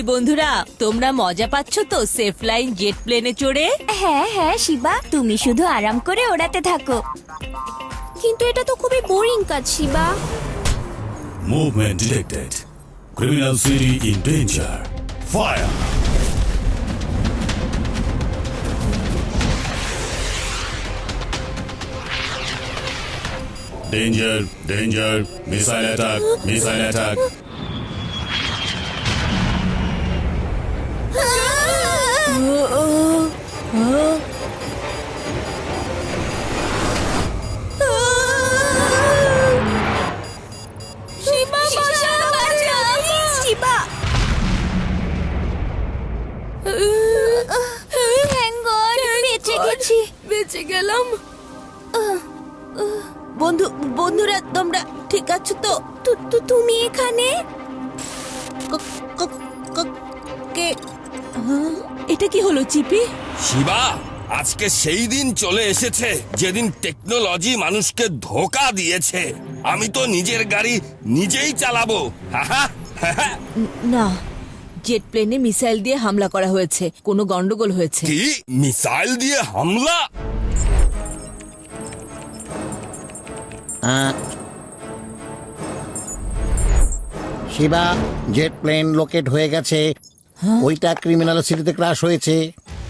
এই বন্ধুরা তোমরা মজা পাচ্ছ তো সেফ লাইন জেট প্লেনে চড়ে? হ্যাঁ হ্যাঁ শিবা তুমি শুধু আরাম করে ওড়াতে থাকো। কিন্তু এটা তো খুবই বোরিং কাজ Shiva. Movement detected criminal city in danger fire danger danger missile attack missile attack বেঁচে গেলাম। বন্ধু বন্ধুরা তোমরা ঠিক আছো তো? তুমি এখানে? ক-? এটা কি হলো চিপি? শিবা আজকে সেই দিন চলে এসেছে যেদিন টেকনোলজি মানুষকে ধোকা দিয়েছে। আমি তো নিজের গাড়ি নিজেই চালাবো। না জেট প্লেনে মিসাইল দিয়ে হামলা করা হয়েছে কোনো গন্ডগোল হয়েছে। কি? মিসাইল দিয়ে হামলা? শিবা জেট প্লেন লোকেট হয়ে গেছে। ওইটা ক্রিমিনাল সিটিতে ক্রাশ হয়েছে।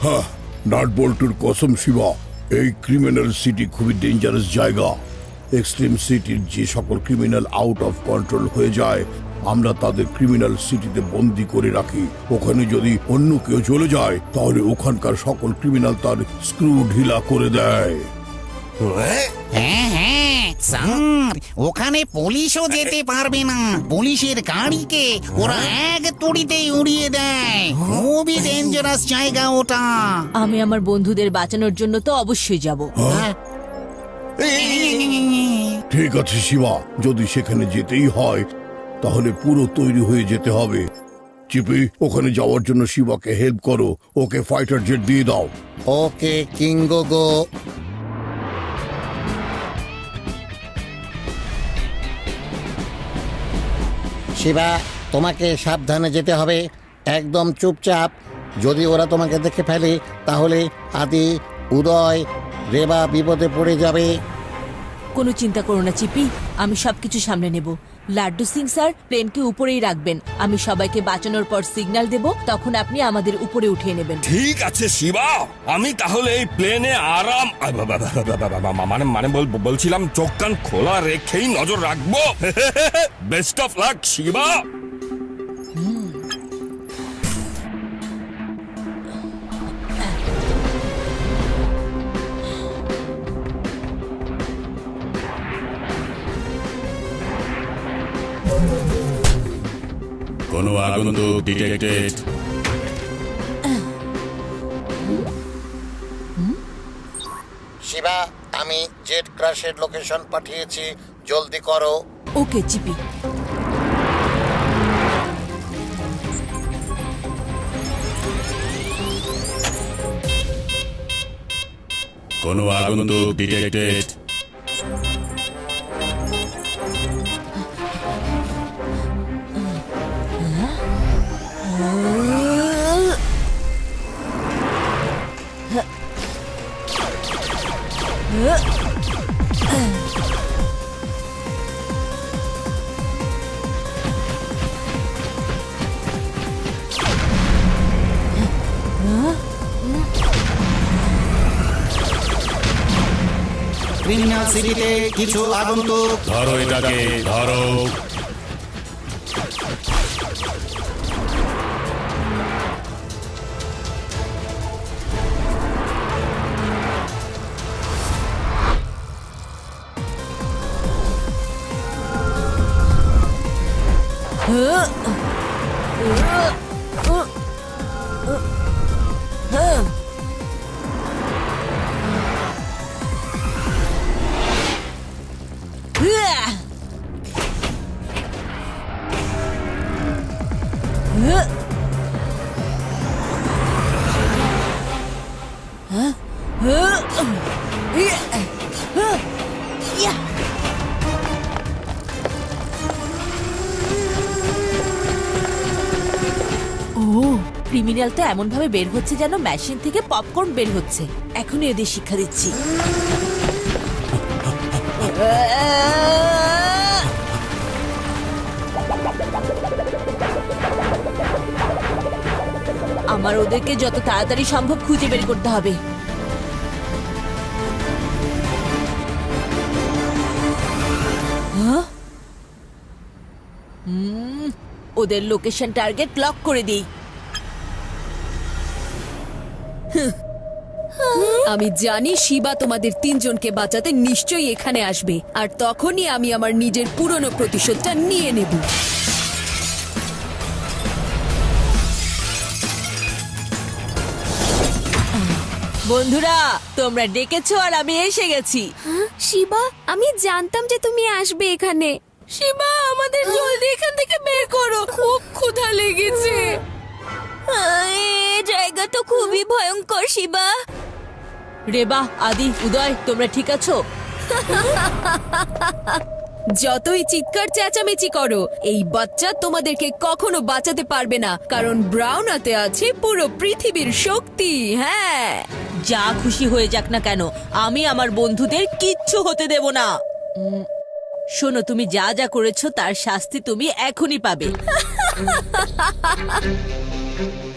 হ্যাঁ নাট বল্টুর কসম শিবা এই ক্রিমিনাল সিটি খুবই ডেঞ্জারাস জায়গা। এক্সট্রিম সিটির যে সকল ক্রিমিনাল আউট অফ কন্ট্রোল হয়ে যায় আমরা তাদের ক্রিমিনাল সিটিতে বন্দি করে রাখি। ওখানে যদি অন্য কেউ চলে যায় তাহলে ওখানকার সকল ক্রিমিনাল তার স্ক্রু ঢিলা করে দেয়। হ্যাঁ? হ্যাঁ হ্যাঁ। স্যার ওখানে পুলিশও যেতে পারবে না। পুলিশের গাড়িকে ওরা এক তুড়িতেই উড়িয়ে দেয়। খুবই ডেঞ্জারাস জায়গা ওটা। আমি আমার বন্ধুদের বাঁচানোর জন্য তো অবশ্যই যাব। ঠিক আছে শিবা। যদি সেখানে যেতেই হয় তাহলে পুরো তৈরি হয়ে যেতে হবে। চিপি ওখানে যাওয়ার জন্য শিবাকে হেল্প করো। ওকে ফাইটার জেট দিয়ে দাও। ওকে কিঙ্গো গো। শিবা, তোমাকে সাবধানে যেতে হবে। একদম চুপচাপ। যদি ওরা তোমাকে দেখে ফেলে, তাহলে আদি, উদয়, রেবা বিপদে পড়ে যাবে। কোনো চিন্তা করো না, চিপি। আমি সব কিছু সামনে নেব। লাড্ডু সিং স্যার, প্লেনকে উপরেই রাখবেন। আমি সবাইকে বাঁচানোর পর সিগন্যাল দেব, তখন আপনি আমাদের উপরে উঠিয়ে নেবেন। ঠিক আছে, শিবা। আমি তাহলে এই প্লেনে আরাম মানে মানে বল- বলছিলাম চোখ কান খোলা রেখেই নজর রাখব। Best of luck, Shiba. কোনো আগন্তুক ডিটেক্টেড শিবা আমি জেট ক্রাশের লোকেশন পাঠিয়েছি। জলদি করো। ওকে চিপি কোনো আগন্তুক ডিটেক্টেড সিটিতে কিছু আগন্তুক। ধরো এটাকে ধরো। ও এমন এমনভাবে বের হচ্ছে যেন মেশিন থেকে পপকর্ন বের হচ্ছে। এখনই এদের শিক্ষা দিচ্ছি। আমার ওদেরকে যত তাড়াতাড়ি সম্ভব খুঁজে বের করতে হবে। ওদের লোকেশন টার্গেট লক করে দিই। আমি জানি শিবা তোমাদের তিনজনকে বাঁচাতে নিশ্চয়ই এখানে আসবে, আর তখনই আমি আমার নিজের পুরনো প্রতিশোধটা নিয়ে নেব। বন্ধুরা, তোমরা ডেকেছো আর আমি এসে গেছি। শিবা, আমি জানতাম যে তুমি আসবে এখানে। শিবা আমাদের জলদি এখান থেকে বের করো। খুব ক্ষুধা লেগেছে। জায়গা তো খুবই ভয়ঙ্কর শিবা রেবা আদি উদয় তোমরা ঠিক আছো? যতই চিৎকার চেঁচামেচি করো এই বাচ্চা তোমাদেরকে কখনো বাঁচাতে পারবে না কারণ ব্রাউনাতে আছে পুরো পৃথিবীর শক্তি হ্যাঁ। যা খুশি হয়ে যাক না কেন আমি আমার বন্ধুদের কিচ্ছু হতে দেব না। শোনো তুমি যা যা করেছ তার শাস্তি তুমি এখনই পাবে।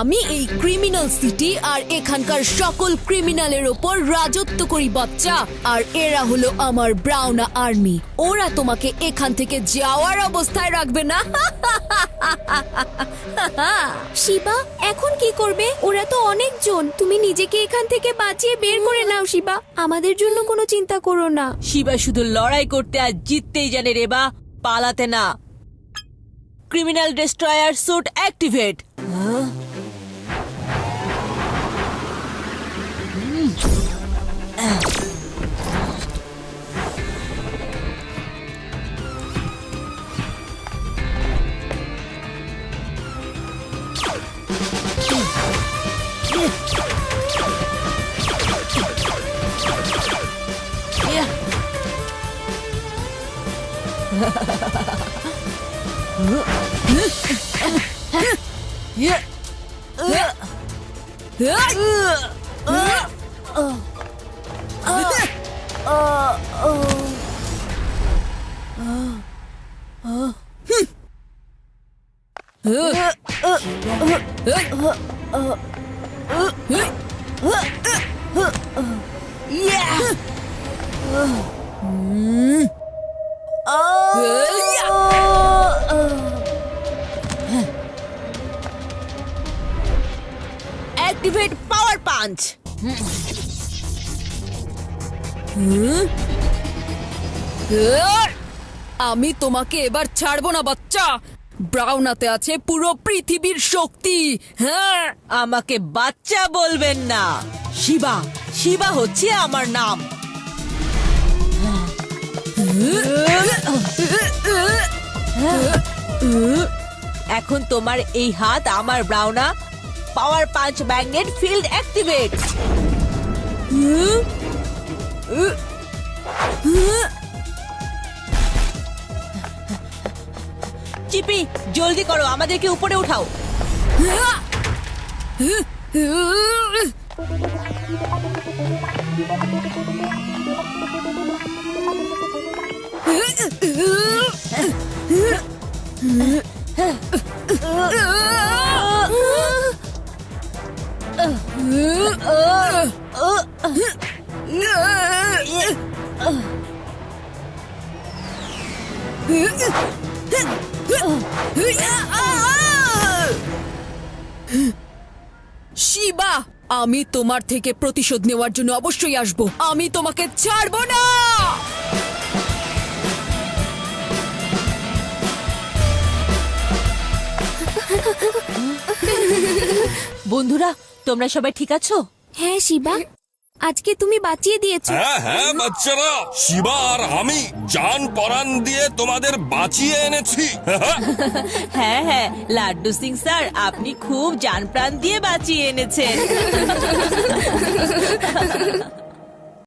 আমি এই ক্রিমিনাল সিটি আর এখানকার সকল ক্রিমিনালের ওপর রাজত্ব করি বাচ্চা। আর এরা হলো আমার ব্রাউনা আর্মি ওরা তোমাকে এখান থেকে যাওয়ার অবস্থায় রাখবে না। শিবা এখন কি করবে? ওরা তো অনেকজন। তুমি নিজেকে এখান থেকে বাঁচিয়ে বের করে নাও শিবা। আমাদের জন্য কোনো চিন্তা করো না। শিবা শুধু লড়াই করতে আর জিততেই জানে রেবা পালাতে না। Criminal destroyer suit activate activate power punch আমি তোমাকে এবার ছাড়বো না, বাচ্চা। ব্রাউনাতে আছে পুরো পৃথিবীর শক্তি। হ্যাঁ আমাকে বাচ্চা বলবেন না। শিবা শিবা হচ্ছে আমার নাম। এখন তোমার এই হাত আমার, ব্রাউনা। পাওয়ার পাঁচ ব্যাঙ্গেট ফিল্ড অ্যাক্টিভেট। চিপি, জলদি করো, আমাদেরকে উপরে উঠাও। শিবা আমি তোমার থেকে প্রতিশোধ নেওয়ার জন্য অবশ্যই আসব। আমি তোমাকে ছাড়বো না! বন্ধুরা তোমরা সবাই ঠিক আছো? হ্যাঁ শিবা। আজকে তুমি বাঁচিয়ে দিয়েছ। হ্যাঁ হ্যাঁ বাচ্চারা। শিবা আর আমি জান পরান দিয়ে তোমাদের বাঁচিয়ে এনেছি। হ্যাঁ হ্যাঁ লাড্ডু সিং স্যার আপনি খুব জান প্রাণ দিয়ে বাঁচিয়ে এনেছেন।